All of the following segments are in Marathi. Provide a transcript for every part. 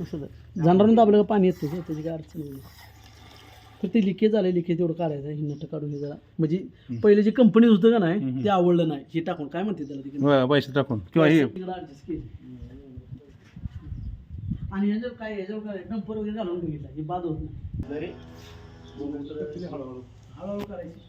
दाबलं का पाणी येतं त्याची काय अडचण नाही. तर ते लिकेज झालं लिकेज तेवढं काढायचं हे नट काढून हे जरा. म्हणजे पहिले जे कंपनी होतं का नाही ते आवडलं नाही. हे टाकून काय म्हणते त्याला तिकडे? पैसे टाकून. किंवा हे तिकडं adjust केली. आणि ह्याच्यावर काय ह्याच्यावर काय डंपर वगैरे घालून बघितला हे बाद होत नाही. हळूहळू करायची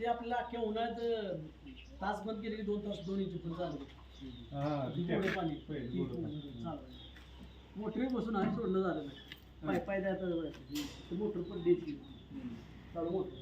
ते आपल्याला अख्ख्या उन्हाळ्यात तास बंद केले की दोन तास दोन इंच फुल चालू पाणी. मोटर बसून आहे सोडणं झालं नाही. पाय पाय द्यायचं मोटर पण द्यायची चालू मोटर.